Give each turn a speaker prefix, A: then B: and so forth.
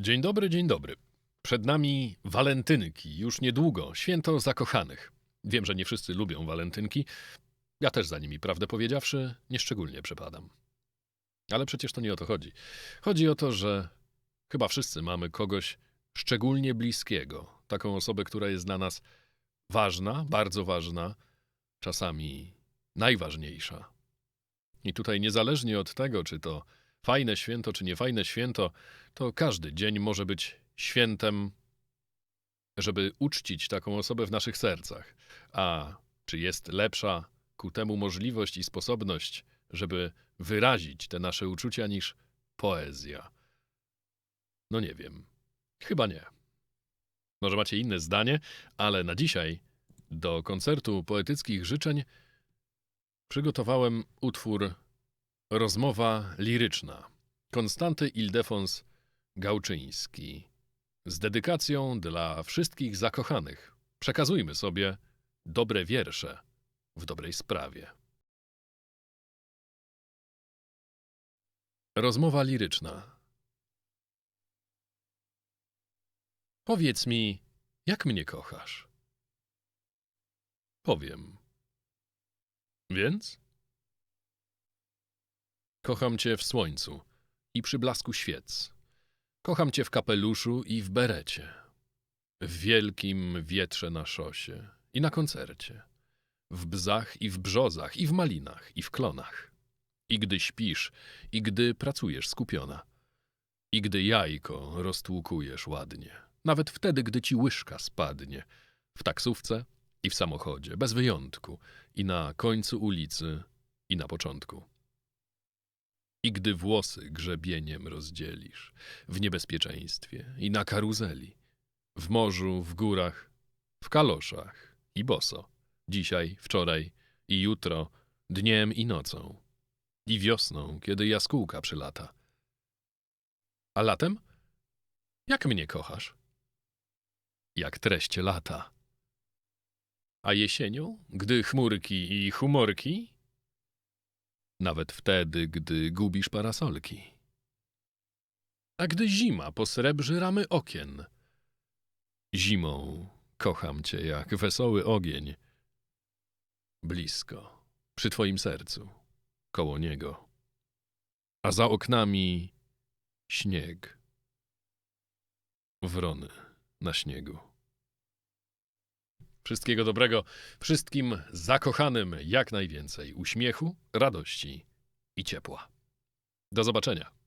A: Dzień dobry, dzień dobry. Przed nami walentynki, już niedługo, święto zakochanych. Wiem, że nie wszyscy lubią walentynki. Ja też za nimi, prawdę powiedziawszy, nieszczególnie przepadam. Ale przecież to nie o to chodzi. Chodzi o to, że chyba wszyscy mamy kogoś szczególnie bliskiego, taką osobę, która jest dla nas ważna, bardzo ważna, czasami najważniejsza. I tutaj niezależnie od tego, czy to fajne święto, czy niefajne święto, to każdy dzień może być świętem, żeby uczcić taką osobę w naszych sercach. A czy jest lepsza ku temu możliwość i sposobność, żeby wyrazić te nasze uczucia niż poezja? No nie wiem. Chyba nie. Może macie inne zdanie, ale na dzisiaj do koncertu poetyckich życzeń przygotowałem utwór Rozmowa liryczna. Konstanty Ildefons Gałczyński. Z dedykacją dla wszystkich zakochanych. Przekazujmy sobie dobre wiersze w dobrej sprawie. Rozmowa liryczna. Powiedz mi, jak mnie kochasz? Powiem. Więc? Kocham cię w słońcu i przy blasku świec. Kocham cię w kapeluszu i w berecie. W wielkim wietrze na szosie i na koncercie. W bzach i w brzozach i w malinach i w klonach. I gdy śpisz, i gdy pracujesz skupiona. I gdy jajko roztłukujesz ładnie. Nawet wtedy, gdy ci łyżka spadnie. W taksówce i w samochodzie, bez wyjątku. I na końcu ulicy, i na początku. I gdy włosy grzebieniem rozdzielisz, w niebezpieczeństwie i na karuzeli, w morzu, w górach, w kaloszach i boso, dzisiaj, wczoraj i jutro, dniem i nocą, i wiosną, kiedy jaskółka przylata. A latem? Jak mnie kochasz? Jak treście lata. A jesienią, gdy chmurki i humorki nawet wtedy, gdy gubisz parasolki. A gdy zima posrebrzy ramy okien. Zimą kocham cię jak wesoły ogień. Blisko, przy twoim sercu, koło niego. A za oknami śnieg. Wrony na śniegu. Wszystkiego dobrego, wszystkim zakochanym jak najwięcej uśmiechu, radości i ciepła. Do zobaczenia.